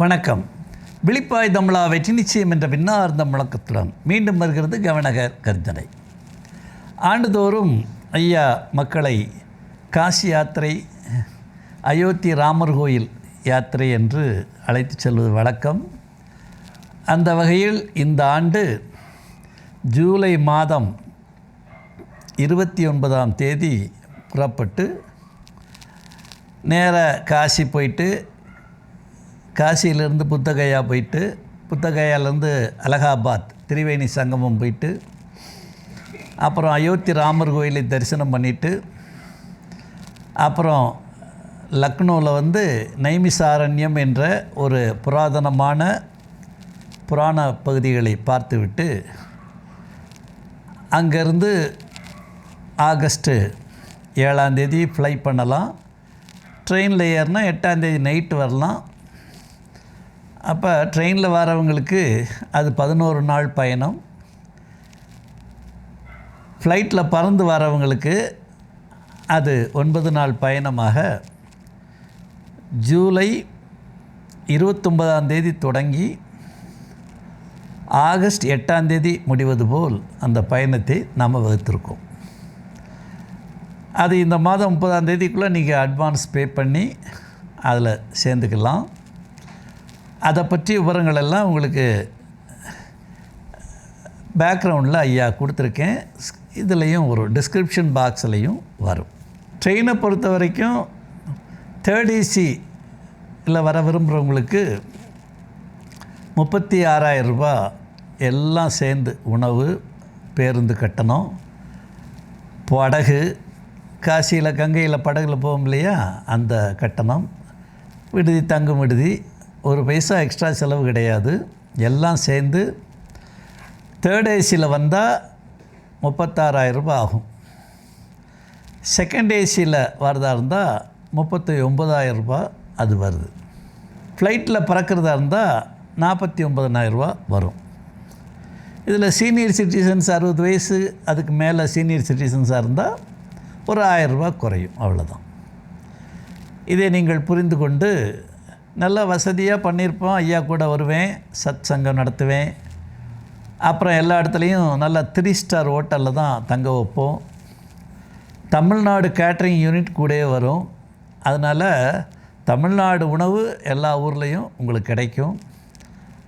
வணக்கம். விழிப்பாய் தமிழா வெற்றி நிச்சயம் என்ற பின்னார்ந்த முழக்கத்துடன் மீண்டும் வருகிறது கவனகர் கர்ஜனை ஆண்டுதோறும் ஐயா மக்களை காசி யாத்திரை அயோத்தி ராமர் கோயில் யாத்திரை என்று அழைத்து செல்வது வழக்கம். அந்த வகையில் இந்த ஆண்டு ஜூலை மாதம் இருபத்தி ஒன்பதாம் தேதி புறப்பட்டு நேர காசி போயிட்டு காசியிலேருந்து புத்தகையா போயிட்டு புத்தகையாலேருந்து அலகாபாத் திரிவேணி சங்கமம் போயிட்டு அப்புறம் அயோத்தி ராமர் கோயிலை தரிசனம் பண்ணிவிட்டு அப்புறம் லக்னோவில் வந்து நைமிசாரண்யம் என்ற ஒரு புராதனமான புராண பகுதிகளை பார்த்துவிட்டு அங்கேருந்து ஆகஸ்ட்டு ஏழாந்தேதி ஃப்ளை பண்ணலாம். ட்ரெயினில் ஏறினா எட்டாந்தேதி நைட்டு வரலாம். அப்போ ட்ரெயினில் வரவங்களுக்கு அது பதினோரு நாள் பயணம். ஃப்ளைட்டில் பறந்து வரவங்களுக்கு அது ஒன்பது நாள் பயணமாக. ஜூலை இருபத்தொன்பதாம் தேதி தொடங்கி ஆகஸ்ட் எட்டாம் தேதி முடிவது போல் அந்த பயணத்தை நாம் வகுத்திருக்கோம். அது இந்த மாதம் முப்பதாம் தேதிக்குள்ளே நீங்கள் அட்வான்ஸ் பே பண்ணி அதில் சேர்ந்துக்கலாம். அதை பற்றி விவரங்கள் எல்லாம் உங்களுக்கு பேக்ரவுண்டில் ஐயா கொடுத்துருக்கேன். இதுலேயும் ஒரு டிஸ்கிரிப்ஷன் பாக்ஸ்லேயும் வரும். ட்ரெயினை பொறுத்த வரைக்கும் தேர்ட் ஏசி இல்லை வர விரும்புகிறவங்களுக்கு முப்பத்தி ஆறாயிரம் ரூபாய் எல்லாம் சேர்ந்து உணவு பேருந்து கட்டணம் படகு காசியில் கங்கையில் படகுல போகும் இல்லையா? அந்த கட்டணம் விடுதி தங்கும் விடுதி ஒரு பைசா எக்ஸ்ட்ரா செலவு கிடையாது. எல்லாம் சேர்ந்து தேர்ட் ஏசியில் வந்தால் முப்பத்தாறாயிரம் ரூபாய் ஆகும். செகண்ட் ஏசியில் வரதா இருந்தால் முப்பத்தி ஒம்பதாயிரம் ரூபாய் அது வருது. ஃப்ளைட்டில் பறக்கிறதா இருந்தால் நாற்பத்தி ஒம்பதனாயிரரூபா வரும். இதில் சீனியர் சிட்டிசன்ஸ் அறுபது வயசு அதுக்கு மேலே சீனியர் சிட்டிசன்ஸாக இருந்தால் ஒரு ஆயிரரூபா குறையும் அவ்வளோதான் இதை நீங்கள் புரிந்து கொண்டு நல்ல வசதியாக பண்ணியிருப்போம் ஐயா கூட வருவேன். சத் சங்கம் நடத்துவேன். அப்புறம் எல்லா இடத்துலையும் நல்ல த்ரீ ஸ்டார் ஹோட்டலில் தான் தங்க வைப்போம். தமிழ்நாடு கேட்ரிங் யூனிட் கூடவே வரும். அதனால் தமிழ்நாடு உணவு எல்லா ஊர்லேயும் உங்களுக்கு கிடைக்கும்.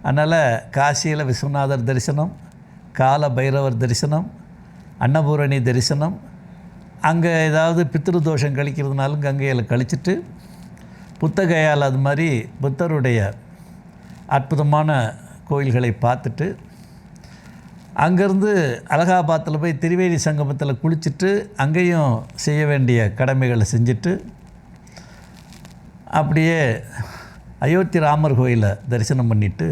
அதனால் காசியில் விஸ்வநாதர் தரிசனம் கால பைரவர் தரிசனம் அன்னபூரணி தரிசனம் அங்கே ஏதாவது பித்ரு தோஷம் கழிக்கிறதுனாலும் கங்கையில் கழிச்சிட்டு புத்தகையால் அது மாதிரி புத்தருடைய அற்புதமான கோயில்களை பார்த்துட்டு அங்கேருந்து அலகாபாத்தில் போய் திரிவேணி சங்கமத்தில் குளிச்சுட்டு அங்கேயும் செய்ய வேண்டிய கடமைகளை செஞ்சுட்டு அப்படியே அயோத்தி ராமர் கோயிலை தரிசனம் பண்ணிவிட்டு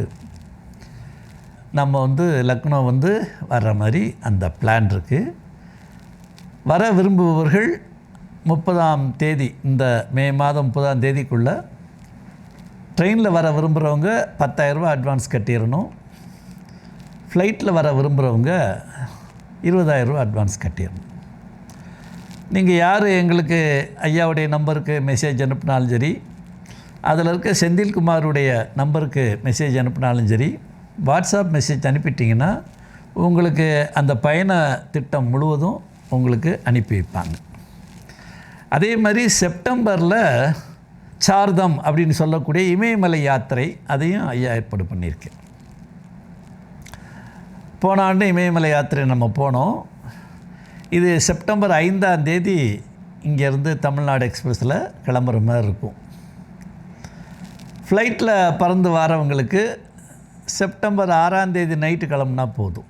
நம்ம வந்து லக்னோ வந்து வர்ற மாதிரி அந்த பிளான் இருக்குது வர விரும்புபவர்கள் முப்பதாம் தேதி இந்த மே மாதம் முப்பதாம் தேதிக்குள்ளே ட்ரெயினில் வர விரும்புகிறவங்க பத்தாயிரரூபா அட்வான்ஸ் கட்டிடணும் ஃப்ளைட்டில் வர விரும்புகிறவங்க இருபதாயிரரூபா அட்வான்ஸ் கட்டிடணும் நீங்கள் யார் எங்களுக்கு ஐயாவுடைய நம்பருக்கு மெசேஜ் அனுப்பினாலும் சரி அதில் இருக்க செந்தில்குமாருடைய நம்பருக்கு மெசேஜ் அனுப்பினாலும் சரி வாட்ஸ்அப் மெசேஜ் அனுப்பிட்டிங்கன்னா உங்களுக்கு அந்த பயண திட்டம் முழுவதும் உங்களுக்கு அனுப்பி வைப்பாங்க. அதே மாதிரி செப்டம்பரில் சார்தம் அப்படின்னு சொல்லக்கூடிய இமயமலை யாத்திரை அதையும் ஐயா ஏற்பாடு பண்ணியிருக்கேன் போன ஆண்டு இமயமலை யாத்திரை நம்ம போனோம். இது செப்டம்பர் ஐந்தாம் தேதி இங்கேருந்து தமிழ்நாடு எக்ஸ்பிரஸில் கிளம்புற மாதிரி இருக்கும். ஃப்ளைட்டில் பறந்து வரவங்களுக்கு செப்டம்பர் ஆறாம் தேதி நைட்டு கிளம்புனா போதும்.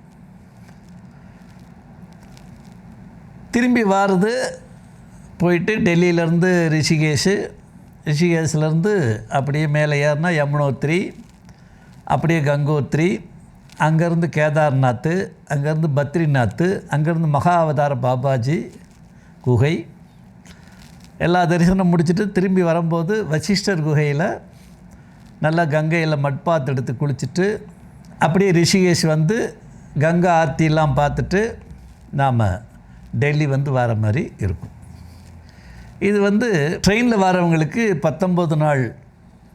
திரும்பி வாரது போயிட்டு டெல்லியிலேருந்து ரிஷிகேஷு ரிஷிகேஷ்லேருந்து அப்படியே மேலே ஏறினா யமுனோத்ரி அப்படியே கங்கோத்ரி அங்கேருந்து கேதார்நாத்து அங்கேருந்து பத்ரிநாத்து அங்கேருந்து மகா அவதார பாபாஜி குகை. எல்லா தரிசனம் முடிச்சுட்டு திரும்பி வரும்போது வசிஷ்டர் குகையில் நல்லா கங்கையில் மட்பாத் எடுத்து குளிச்சுட்டு அப்படியே ரிஷிகேஷ் வந்து கங்கா ஆர்த்திலாம் பார்த்துட்டு நாம் டெல்லி வந்து வர மாதிரி இருக்கும். இது வந்து ட்ரெயினில் வரவங்களுக்கு பத்தொம்பது நாள்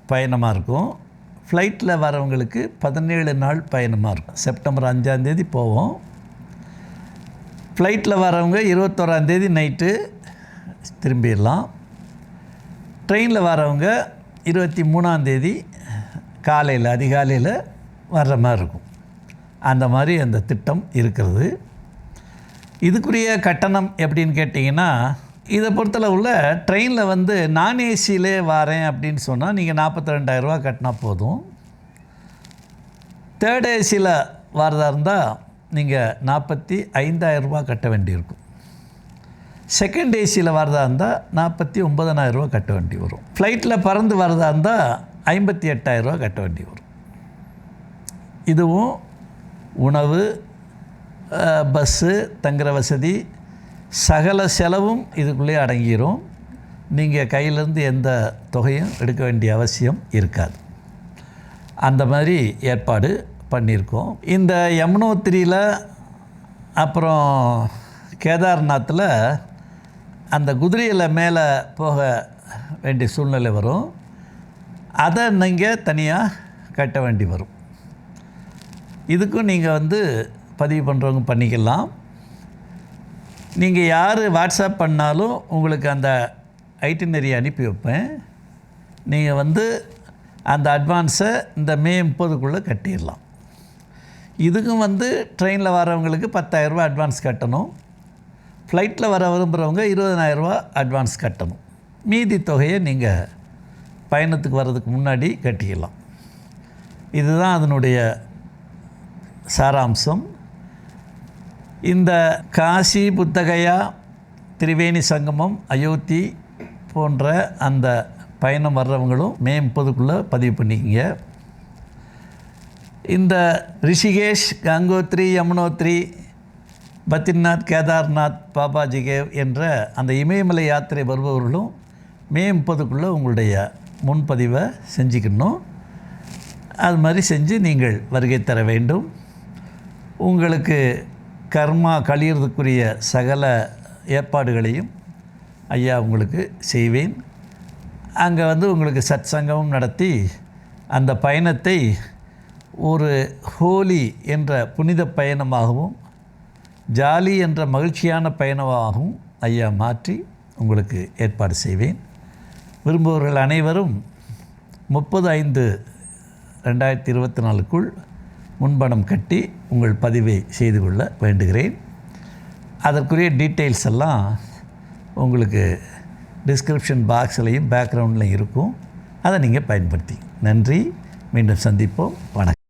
பயணமாக இருக்கும். ஃப்ளைட்டில் வரவங்களுக்கு பதினேழு நாள் பயணமாக இருக்கும். செப்டம்பர் அஞ்சாந்தேதி போவோம். ஃப்ளைட்டில் வரவங்க இருபத்தோராந்தேதி நைட்டு திரும்பிடலாம். ட்ரெயினில் வரவங்க இருபத்தி மூணாந்தேதி காலையில் அதிகாலையில் வர்ற மாதிரி இருக்கும். அந்த மாதிரி அந்த திட்டம் இருக்கிறது. இதுக்குரிய கட்டணம் எப்படின்னு கேட்டிங்கன்னா இதை பொறுத்தளவில் ட்ரெயினில் வந்து நான் ஏசியிலே வரேன் அப்படின்னு சொன்னால் நீங்கள் நாற்பத்தி ரெண்டாயிரரூவா கட்டினா போதும். தேர்ட் ஏசியில் வரதா இருந்தால் நீங்கள் நாற்பத்தி ஐந்தாயிரரூபா கட்ட வேண்டியிருக்கும். செகண்ட் ஏசியில் வரதா இருந்தால் நாற்பத்தி ஒம்பதனாயிரரூவா கட்ட வேண்டி வரும். ஃப்ளைட்டில் பறந்து வரதா இருந்தால் ஐம்பத்தி எட்டாயிரரூவா கட்ட வேண்டி வரும். இதுவும் உணவு பஸ்ஸு தங்குற வசதி சகல செலவும் இதுக்குள்ளே அடங்கிரும். நீங்கள் கையிலேருந்து எந்த தொகையும் எடுக்க வேண்டிய அவசியம் இருக்காது. அந்த மாதிரி ஏற்பாடு பண்ணியிருக்கோம். இந்த யமுனோத்திரியில் அப்புறம் கேதார்நாத்தில் அந்த குதிரையில் மேலே போக வேண்டிய சூழ்நிலை வரும். அதை நீங்கள் தனியாக கட்ட வேண்டி வரும். இதுக்கும் நீங்கள் வந்து பதிவு பண்ணுறவங்க பண்ணிக்கலாம். நீங்கள் யார் வாட்ஸ்அப் பண்ணாலும் உங்களுக்கு அந்த ஐட்டினரி அனுப்பி வைப்பேன். நீங்கள் வந்து அந்த அட்வான்ஸை இந்த மே முப்பதுக்குள்ளே கட்டிடலாம். இதுக்கும் வந்து ட்ரெயினில் வரவங்களுக்கு பத்தாயிரரூபா அட்வான்ஸ் கட்டணும். ஃப்ளைட்டில் வர விரும்புகிறவங்க இருபதனாயிரரூபா அட்வான்ஸ் கட்டணும். மீதி தொகையை நீங்கள் பயணத்துக்கு வர்றதுக்கு முன்னாடி கட்டிக்கலாம் இதுதான் அதனுடைய சாராம்சம். இந்த காசி புத்தகையா திரிவேணி சங்கமம் அயோத்தி போன்ற அந்த பயணம் வர்றவங்களும் மே முப்பதுக்குள்ளே பதிவு பண்ணிக்கங்க. இந்த ரிஷிகேஷ் கங்கோத்ரி யமுனோத்ரி பத்ரிநாத் கேதார்நாத் பாபாஜிகேவ் என்ற அந்த இமயமலை யாத்திரை வருபவர்களும் மே முப்பதுக்குள்ளே உங்களுடைய முன்பதிவை செஞ்சுக்கணும். அது மாதிரி செஞ்சு நீங்கள் வருகை தர வேண்டும். உங்களுக்கு கர்மா கழியறதுக்குரிய சகல ஏற்பாடுகளையும் ஐயா உங்களுக்கு செய்வேன். அங்கே வந்து உங்களுக்கு சத் சங்கமும் நடத்தி அந்த பயணத்தை ஒரு ஹோலி என்ற புனித பயணமாகவும் ஜாலி என்ற மகிழ்ச்சியான பயணமாகவும் ஐயா மாற்றி உங்களுக்கு ஏற்பாடு செய்வேன். விரும்புபவர்கள் அனைவரும் முப்பது ஐந்து ரெண்டாயிரத்தி இருபத்தி நாலுக்குள் முன்பணம் கட்டி உங்கள் பதிவை செய்து கொள்ள வேண்டுகிறேன். அதற்குரிய டீட்டெயில்ஸ் எல்லாம் உங்களுக்கு டிஸ்கிரிப்ஷன் பாக்ஸ்லையும் பேக்ரவுண்ட்லையும் இருக்கும். அதை நீங்கள் பயன்படுத்தி. நன்றி. மீண்டும் சந்திப்போம். வணக்கம்.